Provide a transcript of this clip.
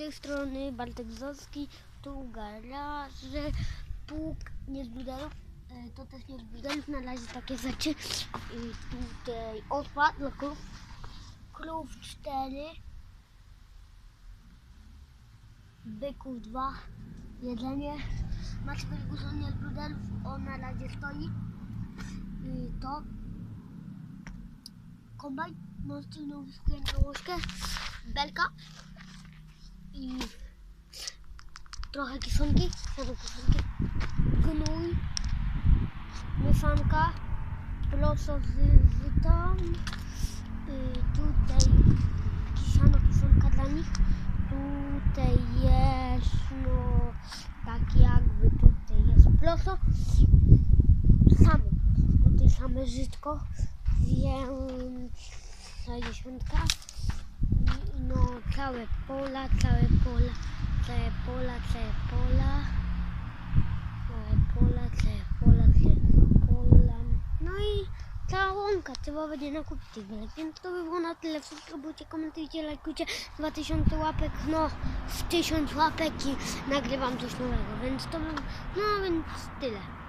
tej strony Bartek Zoski, tu garaże, pług nie z budelów, e, to też nie z budelów, na razie takie rzeczy. I tutaj odpad dla krów, krów 4, byków 2, jedzenie. Macie wygłuszone nie z budelów, on na razie stoi. I to kombajn, monstrum łożkę, belka i trochę kiszonki, same kiszonki, gnój, mieszanka, prosto z żyta, y, tutaj kiszana kiszonka dla nich, tutaj jest no tak jakby tutaj jest prosto, same tutaj same żytko, więc 60 no całe pola, całe pola, całe pola, całe pola, całe pola, całe pola, całe pola, no i cała łąka, trzeba będzie nakupić tych więc to by było na tyle, subskrybujcie, komentujcie, lajkujcie, 2000 łapek, no z 1000 łapek i nagrywam coś nowego, więc to by, no więc tyle.